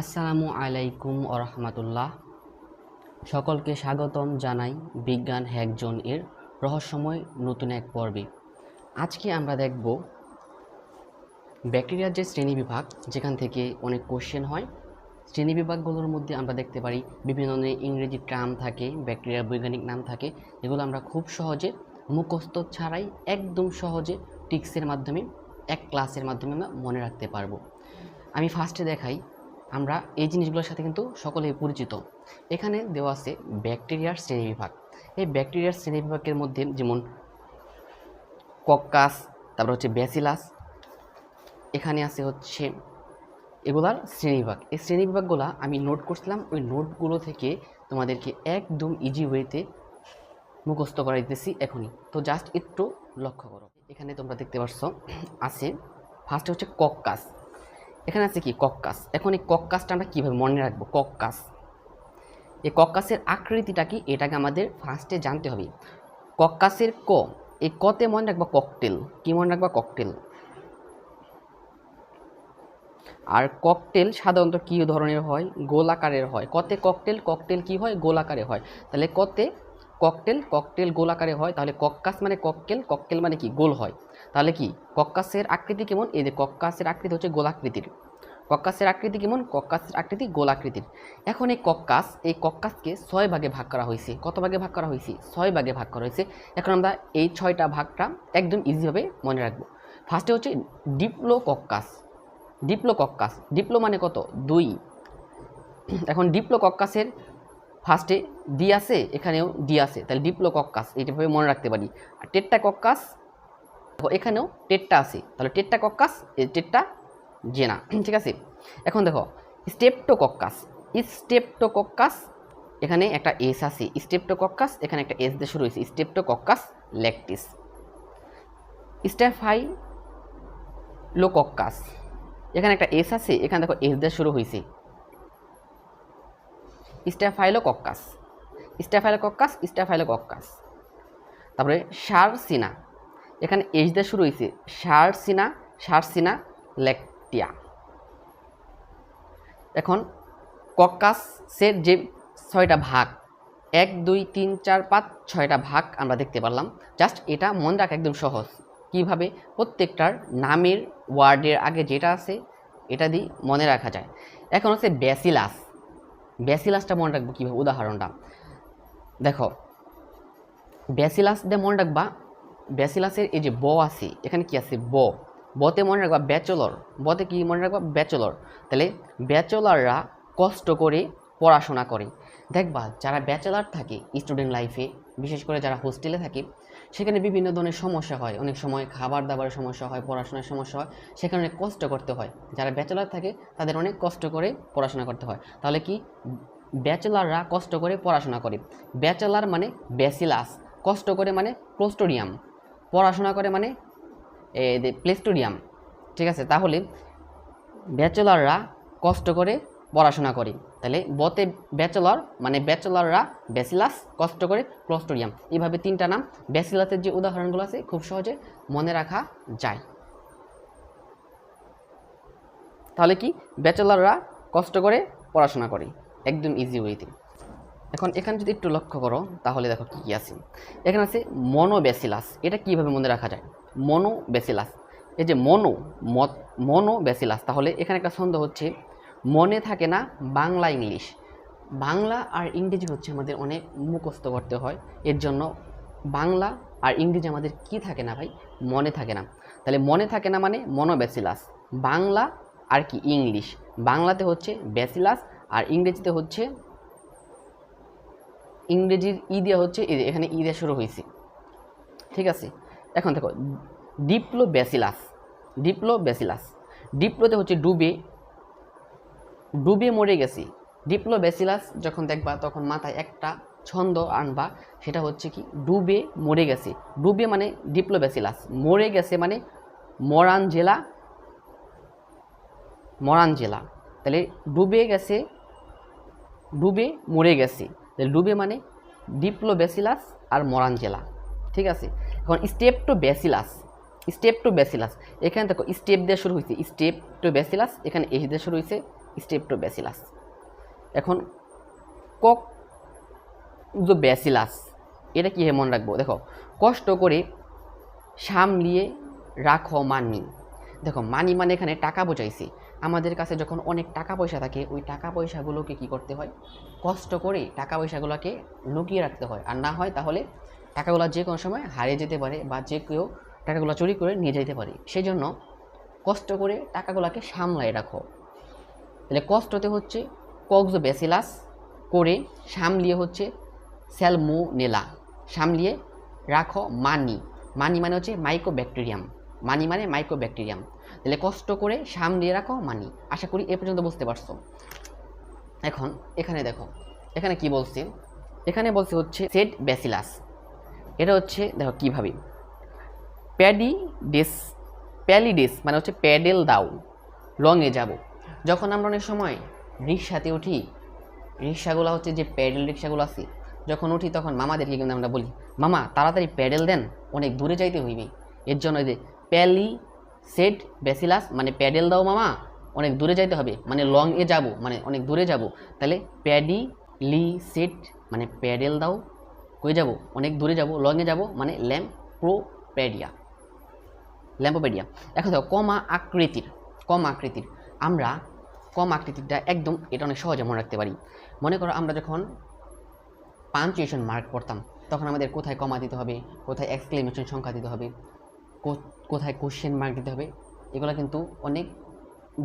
আসসালামু আলাইকুম রহমতুল্লাহ সকলকে স্বাগতম জানাই বিজ্ঞান হ্যাকজন এর রহস্যময় নতুন এক পর্বে। আজকে আমরা দেখব ব্যাকটেরিয়ার যে শ্রেণীবিভাগ যেখান থেকে অনেক কোশ্চেন হয় শ্রেণীবিভাগগুলোর মধ্যে আমরা দেখতে পারি বিভিন্ন ধরনের ইংরেজি টার্ম থাকে, ব্যাকটেরিয়ার বৈজ্ঞানিক নাম থাকে এগুলো আমরা খুব সহজে, মুখস্থ ছাড়াই একদম সহজে টিক্সের মাধ্যমে, এক ক্লাসের মাধ্যমে আমরা মনে রাখতে পারব। আমি ফার্স্টে দেখাই আমরা এই জিনিসগুলোর সাথে কিন্তু সকলেই পরিচিত। এখানে দেওয়া আছে ব্যাকটেরিয়ার শ্রেণীবিভাগ। এই ব্যাকটেরিয়ার শ্রেণীবিভাগের মধ্যে যেমন কক্কাস, তারপর হচ্ছে ব্যাসিলাস, এখানে আছে হচ্ছে এগুলার শ্রেণীবিভাগ। এই শ্রেণীবিভাগগুলো আমি নোট করছিলাম, ওই নোটগুলো থেকে তোমাদেরকে একদম ইজি ওয়েতে মুখস্থ করা দিতেছি এখনই। তো জাস্ট একটু লক্ষ্য করো। এখানে তোমরা দেখতে পাচ্ছ আছে ফার্স্টে হচ্ছে কক্কাস। এখানে আছে কি? কক্কাস। এখন এই কক্কাসটা আমরা কীভাবে মনে রাখব? কক্কাস। এই কক্কাসের আকৃতিটা কি? এটাকে আমাদের ফার্স্টে জানতে হবে। কক্কাসের ক। এই কতে মনে রাখবা ককটেল। কী মনে রাখবা? ককটেল। আর ককটেল সাধারণত কী ধরনের হয়? গোলাকারের হয়। কতে ককটেল ককটেল কি হয়? গোলাকারে হয়। তাহলে কতে ককটেল ককটেল গোলাকারে হয়। তাহলে কক্কাস মানে ককটেল ককটেল মানে কি? গোল হয়। তাহলে কি? কক্কাসের আকৃতি কেমন? এই যে কক্কাসের আকৃতি হচ্ছে গোলাকৃতির। কক্কাসের আকৃতি কেমন? কক্কাসের আকৃতি গোলাকৃতির। এখন এই কক্কাস, এই কক্কাসকে ছয় ভাগে ভাগ করা হয়েছে। কত ভাগে ভাগ করা হয়েছে? ছয় ভাগে ভাগ করা হয়েছে। এখন আমরা এই ছয়টা ভাগটা একদম ইজিভাবে মনে রাখব। ফার্স্টে হচ্ছে diplococcus diplococcus diplo মানে কত? দুই। এখন ডিপ্লো কক্কাসের ফার্স্টে ডি আছে, এখানেও ডি আছে। তাহলে ডিপ্লো কক্কাস এইটাভাবে মনে রাখতে পারি। আর টেট্টা কক্কাস এখানেও টেট্টা আছে। তাহলে টেট্টা কক্কাস টেট্টা জেনা, ঠিক আছে? এখন দেখো, স্টেপটোকক্কাস স্টেপটোকক্কাস, এখানে একটা এস আছে। স্টেপটোকক্কাস, এখানে একটা এস দিয়ে শুরু হয়েছে স্টেপটোকক্কাস ল্যাকটিস। স্টেফাই লোকক্কাস এখানে একটা এস আছে, এখানে দেখো এস দিয়ে শুরু হয়েছে। স্ট্যাফাইলোকক্কাস স্ট্যাফাইলোকক্কাস স্ট্যাফাইলোকক্কাস তারপরে সারসিনা এখানে এইচ দিয়ে শুরু হয়েছে সারসিনা সারসিনা, ল্যাকটিয়া। এখন কক্কাসের যে ছয়টা ভাগ, এক, দুই, তিন, চার, পাঁচ, ছয়টা ভাগ আমরা দেখতে পারলাম। জাস্ট এটা মনে রাখা একদম সহজ। কীভাবে? প্রত্যেকটার নামের ওয়ার্ডের আগে যেটা আছে, এটা দিয়ে মনে রাখা যায়। এখন হচ্ছে ব্যাসিলাস। ব্যাসিলাসটা মনে রাখব কীভাবে? উদাহরণটা। দেখো, ব্যাসিলাস দিয়ে মনে রাখবা ব্যাসিলাসের এই যে ব আছে, এখানে কি আছে? ব। বতে মনে রাখবা ব্যাচেলর। বতে কি মনে রাখবা? ব্যাচেলর। তাহলে ব্যাচেলাররা কষ্ট করে পড়াশোনা করে। দেখবা যারা ব্যাচেলার থাকে স্টুডেন্ট লাইফে, বিশেষ করে যারা হোস্টেলে থাকে, সেখানে বিভিন্ন ধরনের সমস্যা হয়। অনেক সময় খাবার দাবারের সমস্যা হয়, পড়াশোনার সমস্যা হয়, সেখানে অনেক কষ্ট করতে হয়। যারা ব্যাচেলার থাকে, তাদের অনেক কষ্ট করে পড়াশোনা করতে হয়। তাহলে কি? ব্যাচেলাররা কষ্ট করে পড়াশোনা করে। ব্যাচেলার মানে ব্যাসিলাস কষ্ট করে মানে ক্লোস্টোরিয়াম পড়াশোনা করে মানে প্লেস্টোরিয়াম ঠিক আছে? তাহলে ব্যাচেলাররা কষ্ট করে পড়াশোনা করে। তাহলে বতে ব্যাচেলর মানে ব্যাচেলররা ব্যাসিলাস কষ্ট করে ক্লোস্টোরিয়াম এইভাবে তিনটা নাম ব্যাসিলাসের যে উদাহরণগুলো আছে, খুব সহজে মনে রাখা যায়। তাহলে কি? ব্যাচেলররা কষ্ট করে পড়াশোনা করে। একদম ইজি ওয়েতে এখন এখানে যদি একটু লক্ষ্য করো, তাহলে দেখো কী কী আছে। এখানে আছে মনোব্যাসিলাস। এটা কীভাবে মনে রাখা যায়? মনোব্যাসিলাস। এই যে মনো মনোব্যাসিলাস, তাহলে এখানে একটা ছন্দ হচ্ছে মনে থাকে না বাংলা ইংলিশ। বাংলা আর ইংরেজি হচ্ছে আমাদের অনেক মুখস্থ করতে হয়। এর জন্য বাংলা আর ইংরেজি আমাদের কি থাকে না ভাই? মনে থাকে না। তাহলে মনে থাকে না মানে মনোব্যাসিলাস। বাংলা আর কি ইংলিশ। বাংলাতে হচ্ছে ব্যাসিলাস আর ইংরেজিতে হচ্ছে ইংরেজির ই দেওয়া হচ্ছে এখানে ই দেওয়া শুরু হয়েছে ঠিক আছে? এখন দেখো ডিপ্লো ব্যাসিলাস ডিপ্লো ব্যাসিলাস ডিপ্লোতে হচ্ছে ডুবে ডুবে মরে গেছি। ডিপ্লো ব্যাসিলাস যখন দেখবা, তখন মাথায় একটা ছন্দ আনবা, সেটা হচ্ছে কি, ডুবে মরে গেছে। ডুবে মানে ডিপ্লো ব্যাসিলাস মরে গেছে মানে মরান জেলা মরান জেলা। তাহলে ডুবে গেছে, ডুবে মরে গেছে। তাহলে ডুবে মানে ডিপ্লো ব্যাসিলাস আর মরান জেলা ঠিক আছে? এখন step two bacillus streptobacillus এখানে দেখো স্টেপ দিয়ে শুরু হয়েছে স্টেপ টু ব্যাসিলাস এখানে এস দিয়ে শুরু হয়েছে স্টেপ্টোব্যাসিলাস এখন কক যে ব্যাসিলাস এটা কীভাবে মনে রাখব? দেখো, কষ্ট করে সামলিয়ে রাখো মানি। দেখো মানি মানে এখানে টাকা বোঝাইছি। আমাদের কাছে যখন অনেক টাকা পয়সা থাকে, ওই টাকা পয়সাগুলোকে কি করতে হয়? কষ্ট করে টাকা পয়সাগুলোকে লুকিয়ে রাখতে হয়। আর না হয় তাহলে টাকাগুলো যে কোনো সময় হারিয়ে যেতে পারে বা যে কেউ টাকাগুলো চুরি করে নিয়ে যেতে পারে। সেই জন্য কষ্ট করে টাকাগুলোকে সামলায় রাখো। তাহলে কষ্টতে হচ্ছে কক্স বেসিলাস করে সামলিয়ে হচ্ছে স্যালমোনেলা। সামলিয়ে রাখো মানি। মানি মানে হচ্ছে মাইক্রো ব্যাকটেরিয়াম মানি মানে মাইক্রো ব্যাকটেরিয়াম তাহলে কষ্ট করে সামলিয়ে রাখো মানি। আশা করি এ পর্যন্ত বুঝতে পারছ। এখন এখানে দেখো, এখানে কি বলছে? এখানে বলছে হচ্ছে সেট ব্যাসিলাস। এটা হচ্ছে দেখো কীভাবে? প্যাডি ডেস প্যালিডেস মানে হচ্ছে প্যাডেল দাও লংয়ে যাব। যখন আমরা অনেক সময় রিক্সাতে উঠি, রিক্সাগুলো হচ্ছে যে প্যাডেল রিক্সাগুলো আছে, যখন উঠি তখন মামাদেরকে কিন্তু আমরা বলি, মামা, তাড়াতাড়ি প্যাডেল দেন, অনেক দূরে যাইতে হইবে। এর জন্য যে প্যালি সেট ব্যাসিলাস মানে প্যাডেল দাও মামা, অনেক দূরে যাইতে হবে মানে লং এ যাব মানে অনেক দূরে যাব। তাহলে প্যাডি লি সেট মানে প্যাডেল দাও, কই যাব? অনেক দূরে যাব লংয়ে যাব মানে ল্যাম্প্রোপ্যাডিয়া ল্যাম্পোপেডিয়া এখন দেখো, কমা আকৃতির, কম আকৃতির। আমরা কম আকৃতিরটা একদম, এটা অনেক সহজে মনে রাখতে পারি। মনে করো আমরা যখন পাঞ্চুয়েশন মার্ক করতাম, তখন আমাদের কোথায় কমা দিতে হবে, কোথায় এক্সক্লেমেশন সংখ্যা দিতে হবে কোথায় কোশ্চেন মার্ক দিতে হবে, এগুলো কিন্তু অনেক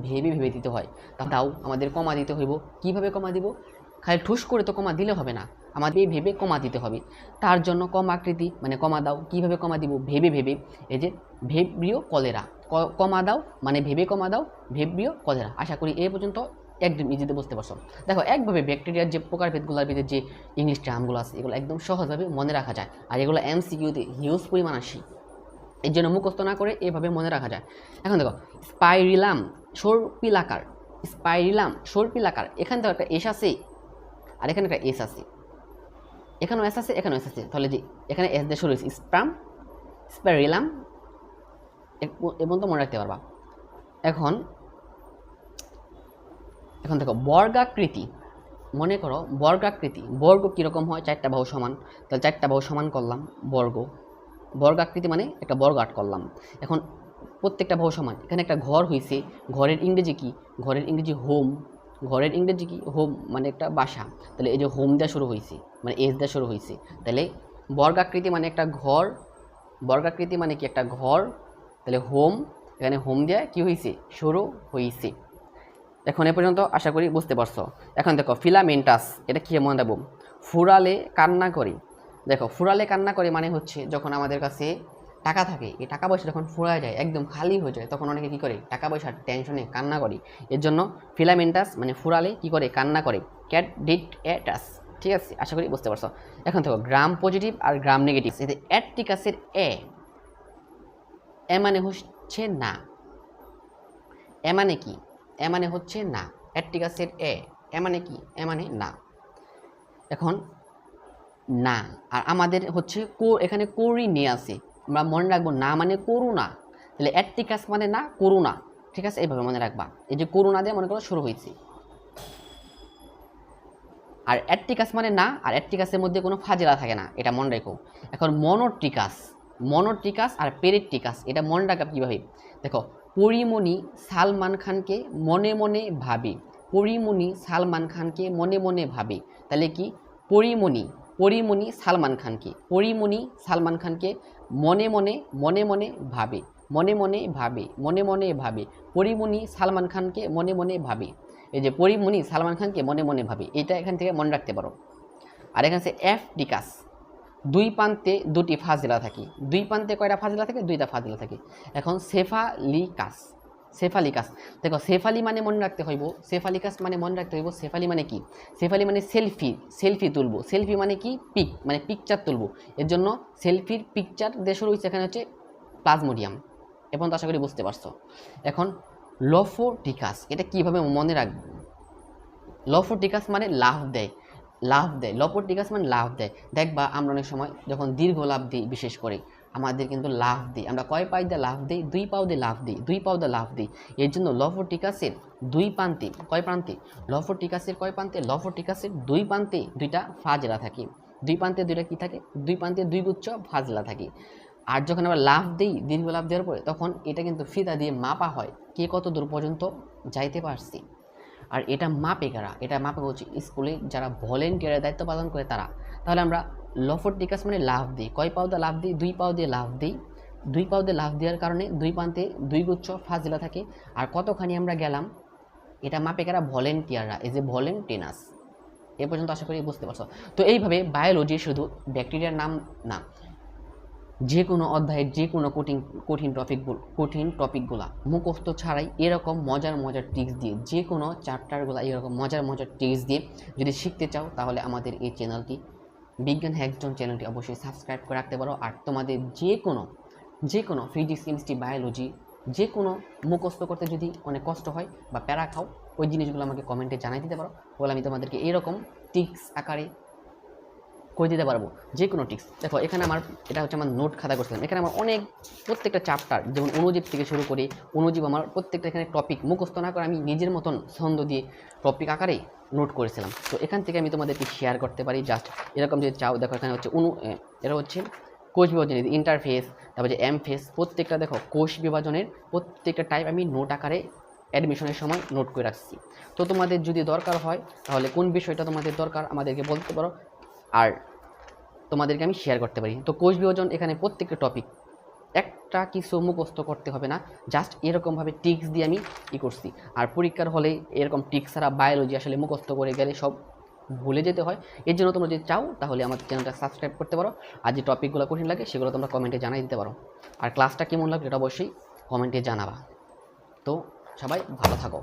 ভেবে ভেবে দিতে হয়। তাও আমাদের কমা দিতে হইব। কীভাবে কমা দিব? খালি ঠুস করে তো কমা দিলে হবে না। আমাদের ভেবে কমা দিতে হবে। তার জন্য কম আকৃতি মানে কমা দাও, কীভাবে কমা দিব? ভেবে ভেবে। এই যে ভেব্রিও কলেরা। কমা দাও মানে ভেবে কমা দাও ভেব্রিও কলেরা। আশা করি এ পর্যন্ত একদম ইজিতে বুঝতে পারছ। দেখো, একভাবে ব্যাকটেরিয়ার যে প্রকারভেদগুলোর ভিতরে যে ইংলিশ টার্মগুলো আছে, এগুলো একদম সহজভাবে মনে রাখা যায়। আর এগুলো এমসিকিউতে হিউজ পরিমাণ আসি। এর জন্য মুখস্থ না করে এভাবে মনে রাখা যায়। এখন দেখো স্পাইরিলাম সর্পিলাকার স্পাইরিলাম সর্পিলাকার, এখান থেকে একটা এস আছে আর এখানে একটা এস আছে। এখানেও এস আছে, এখানেও এস আছে। তাহলে যে এখানে এস দিয়ে শুরু হয়েছে স্প্রাম স্পাইরিলাম এবং তো মনে রাখতে পারবা। এখন এখন দেখো, বর্গাকৃতি, মনে করো বর্গাকৃতি, বর্গ কীরকম হয়? চারটা বাহু সমান। তাহলে চারটা বাহু সমান করলাম, বর্গ। বর্গাকৃতি মানে একটা বর্গ আট করলাম। এখন প্রত্যেকটা বাহু সমান। এখানে একটা ঘর হয়েছে ঘরের ইংরেজি কি? ঘরের ইংরেজি হোম ঘরের ইংরেজি কি? হোম মানে একটা বাসা। তাহলে এই যে হোম দেওয়া শুরু হয়েছে মানে এস দেওয়া শুরু হয়েছে তাহলে বর্গাকৃতি মানে একটা ঘর। বর্গাকৃতি মানে কি? একটা ঘর। তাহলে হোম এখানে হোম দেওয়া কি হয়েছে শুরু হয়েছে এখন এ পর্যন্ত আশা করি বুঝতে পারছ। এখন দেখো ফিলামেন্টাস এটা কী মনে দেবো? ফুরালে কান্না করি। দেখো, ফুরালে কান্না করে মানে হচ্ছে যখন আমাদের কাছে টাকা থাকে, এই টাকা পয়সা যখন ফুরায় যায়, একদম খালি হয়ে যায়, তখন অনেকে কী করে? টাকা পয়সার টেনশনে কান্না করে। এর জন্য ফিলামেন্টাস মানে ফুরালে কী করে? কান্না করে। ক্যাট ডিট অ্যাটাস ঠিক আছে? আশা করি বুঝতে পারছ। এখন দেখো গ্রাম পজিটিভ আর গ্রাম নেগেটিভ এতে অ্যাট্রিকাসের এ এ মানে হচ্ছে না। এ মানে কি? এ মানে হচ্ছে না। অ্যাট্রিকাসের এ এ মানে কি? এ মানে না। এখন না। আর আমাদের হচ্ছে কো, এখানে করি নিয়ে আছে। আমরা মনে রাখব না মানে করুণা। তাহলে অ্যাট্রিকাস মানে না, করুণা। ঠিক আছে? এইভাবে মনে রাখবা। এই যে করুণা দিয়ে মনে করো শুরু হয়েছে। আর অ্যাট্রিকাস মানে না, আর অ্যাট্রিকাসের মধ্যে কোনো ফাজেলা থাকে না। এটা মনে রেখো। এখন মনোট্রিকাস মনোট্রিকাস আর পেরিট্রিকাস এটা মনে রাখা কীভাবে? দেখো, পরিমণি সালমান খানকে মনে মনে ভাবে। পরিমণি সালমান খানকে মনে মনে ভাবে। তাহলে কি? পরিমণি। পরিমণি সালমান খানকে, পরিমণি সালমান খানকে মনে মনে মনে মনে ভাবে, মনে মনে ভাবে, মনে মনে ভাবে, পরিমণি সালমান খানকে মনে মনে ভাবে। এই যে পরিমণি সালমান খানকে মনে মনে ভাবে, এটা এখান থেকে মনে রাখতে পারো। আর এখানে আছে এফ ডিকাস দুই প্রান্তে দুটি ফাজিলা থাকে। দুই প্রান্তে কয়টা ফাজিলা থাকে? দুইটা ফাজিলা থাকে। এখন সেফালিকাস সেফালিকাস। দেখো, সেফালি মানে মনে রাখতে হইব, সেফালিকাস মানে মনে রাখতে হইব, সেফালি মানে কি? সেফালি মানে সেলফি সেলফি তুলবো। সেলফি মানে কি? পিক মানে পিকচার তুলবো। এর জন্য সেলফির পিকচার দেশ রয়েছে এখানে হচ্ছে প্লাজমোডিয়াম। এবং তো আশা করি বুঝতে পারছ। এখন লফোটিকাস, এটা কীভাবে মনে রাখব লফোটিকাস মানে লাভ দেয় লাভ দেয়। লপোটিকাস মানে লাভ দেয়। দেখবা আমরা অনেক সময় যখন দীর্ঘ লাভ দিই, বিশেষ করে আমাদের কিন্তু লাভ দিই। আমরা কয় পাই দিয়ে লাভ দিই? দুই পাও দিয়ে লাভ দিই। দুই পাও দিয়ে লাভ দিই। এর জন্য লফোটিকাসের দুই প্রান্তে, কয় প্রান্তে? লফোটিকাসের কয় প্রান্তে? লফোটিকাসের দুই প্রান্তে দুইটা ফাজলা থাকে। দুই প্রান্তে দুইটা কি থাকে? দুই প্রান্তে দুই গুচ্ছ ফাজলা থাকে। আর যখন আমরা লাভ দিই, দীর্ঘ লাভ দেওয়ার পরে, তখন এটা কিন্তু ফিতা দিয়ে মাপা হয় কে কত দূর পর্যন্ত যাইতে পারছি। আর এটা মাপে কারা? এটা মাপে হচ্ছে স্কুলে যারা ভলেন্টিয়ারের দায়িত্ব পালন করে তারা। তাহলে আমরা লফোটিকাস মানে লাভ দিই কয় পাও দিয়ে লাভ দিই? দুই পাও দিয়ে লাভ দিই। দুই পাও দিয়ে লাভ দেওয়ার কারণে দুই প্রান্তে দুই গুচ্ছ ফাজলা থাকে। আর কতখানি আমরা গেলাম, এটা মাপে কারা? ভলেন্টিয়াররা, এই যে ভলেন্টিনাস এ পর্যন্ত আশা করি বুঝতে পারছ। তো এইভাবে বায়োলজি শুধু ব্যাকটেরিয়ার নাম না যে কোনো অধ্যায়ের যে কোনো কঠিন কঠিন টপিকগুলো কঠিন টপিকগুলা মুখস্থ ছাড়াই এরকম মজার মজার টিক্স দিয়ে যে কোনো চ্যাপ্টারগুলো এরকম মজার মজার টিক্স দিয়ে যদি শিখতে চাও তাহলে আমাদের এই চ্যানেলটি বিজ্ঞান হ্যাকজন চ্যানেলটি অবশ্যই সাবস্ক্রাইব করে রাখতে পারো। আর তোমাদের যে কোনো যে কোনো ফিজিক্স কেমিস্ট্রি বায়োলজি যে কোনো মুখস্থ করতে যদি অনেক কষ্ট হয় বা প্যারা খাও, ওই জিনিসগুলো আমাকে কমেন্টে জানাই দিতে পারো। বলে আমি তোমাদেরকে এরকম টিক্স আকারে করে দিতে পারব? যে কোনো টিক্স দেখো এখানে আমার এটা হচ্ছে আমার নোট খাতা করছিলাম। এখানে আমার অনেক প্রত্যেকটা চ্যাপ্টার যেমন অনুজীব থেকে শুরু করে অনুজীব আমার প্রত্যেকটা এখানে টপিক মুখস্থ না করে আমি নিজের মতন ছন্দ দিয়ে টপিক আকারে নোট করেছিলাম। তো এখান থেকে আমি তোমাদেরকে শেয়ার করতে পারি। জাস্ট এরকম যদি চাও দেখো এখানে হচ্ছে অনু এ, এটা হচ্ছে কোষ বিভাজনের ইন্টারফেস তারপর যে এম ফেস প্রত্যেকটা দেখো কোষ বিভাজনের প্রত্যেকটা টাইপ আমি নোট আকারে অ্যাডমিশনের সময় নোট করে রাখছি। তো তোমাদের যদি দরকার হয় তাহলে কোন বিষয়টা তোমাদের দরকার আমাদেরকে বলতে পারো। আর তোমাদেরকে আমি শেয়ার করতে পারি। তো কোষ বিভাজন এখানে প্রত্যেকটা টপিক একটা কিছু মুখস্থ করতে হবে না জাস্ট এরকমভাবে টিক্স দিয়ে আমি ই করছি। আর পরীক্ষার হলে এরকম টিক্স ছাড়া বায়োলজি আসলে মুখস্থ করে গেলে সব ভুলে যেতে হয়। এর জন্য তোমরা যদি চাও, তাহলে আমাদের চ্যানেলটা সাবস্ক্রাইব করতে পারো। আর যে টপিকগুলো কঠিন লাগে, সেগুলো তোমরা কমেন্টে জানাই দিতে পারো। আর ক্লাসটা কেমন লাগবে এটা অবশ্যই কমেন্টে জানাবা। তো সবাই ভালো থাকো।